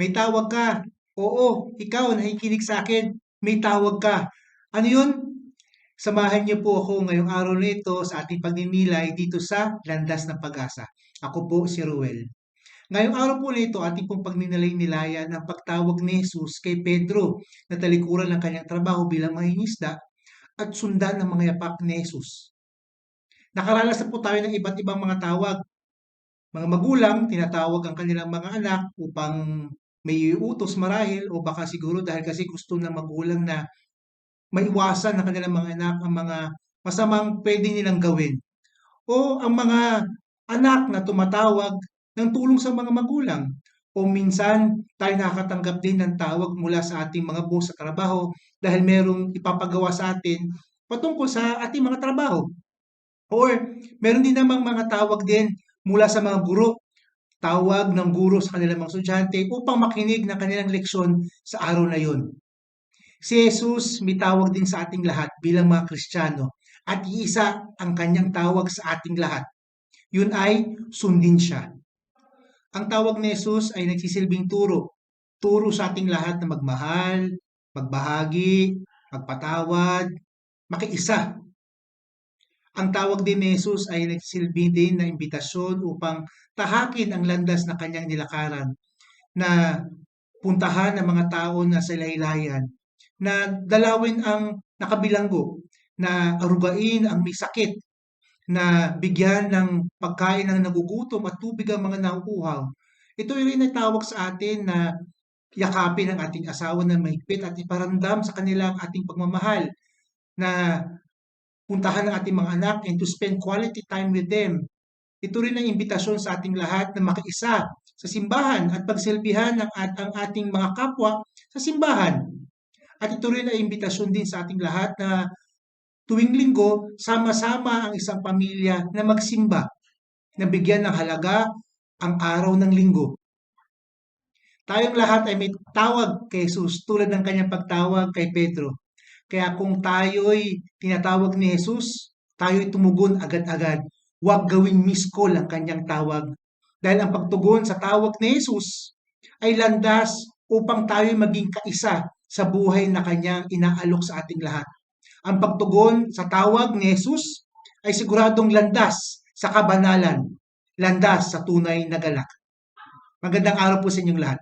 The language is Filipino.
May tawag ka. Oo, ikaw nakikinig sa akin. May tawag ka. Ano yun? Samahan niyo po ako ngayong araw na ito sa ating pagninilay dito sa Landas ng Pag-asa. Ako po si Ruel. Ngayong araw po na ito, ating pong pagninilay-nilayan ang pagtawag ni Jesus kay Pedro na talikuran ng kanyang trabaho bilang mangingisda at sundan ng mga yapak ni Jesus. Nakaranas na po tayo ng iba't ibang mga tawag. Mga magulang, tinatawag ang kanilang mga anak upang may iutos marahil o baka siguro dahil kasi gusto ng magulang na maiwasan ng kanilang mga anak ang mga masamang pwede nilang gawin. O ang mga anak na tumatawag ng tulong sa mga magulang. O minsan, tayo nakakatanggap din ng tawag mula sa ating mga boss sa trabaho dahil merong ipapagawa sa atin patungkol sa ating mga trabaho. Or meron din namang mga tawag din mula sa mga guro, tawag ng guro sa kanilang mga estudyante upang makinig ng kanilang leksyon sa araw na yun. Si Jesus may tawag din sa ating lahat bilang mga Kristiyano at iisa ang kanyang tawag sa ating lahat. Yun ay sundin siya. Ang tawag ni Jesus ay nagsisilbing turo. Turo sa ating lahat na magmahal, magbahagi, magpatawad, makiisa. Ang tawag din ni Jesus ay nagsisilbi din na imbitasyon upang tahakin ang landas na kanyang nilakaran na puntahan ng mga tao na sa laylayan, na dalawin ang nakabilanggo, na arugain ang may sakit, na bigyan ng pagkain ng nagugutom at tubig ang mga nauuhaw. Ito rin ay tawag sa atin na yakapin ang ating asawa na mahigpit at iparamdam sa kanila ang ating pagmamahal na puntahan ang ating mga anak and to spend quality time with them. Ito rin ang imbitasyon sa ating lahat na makiisa sa simbahan at pagsilbihan ng at ang ating mga kapwa sa simbahan. At ito rin ay imbitasyon din sa ating lahat na tuwing linggo, sama-sama ang isang pamilya na magsimba, na bigyan ng halaga ang araw ng linggo. Tayong lahat ay may tawag kay Jesus tulad ng kanyang pagtawag kay Pedro. Kaya kung tayo'y tinatawag ni Jesus, tayo'y tumugon agad-agad. Huwag gawing miss call ang kanyang tawag. Dahil ang pagtugon sa tawag ni Jesus ay landas upang tayo'y maging kaisa sa buhay na kanyang inaalok sa ating lahat. Ang pagtugon sa tawag ni Jesus ay siguradong landas sa kabanalan, landas sa tunay na galak. Magandang araw po sa inyong lahat.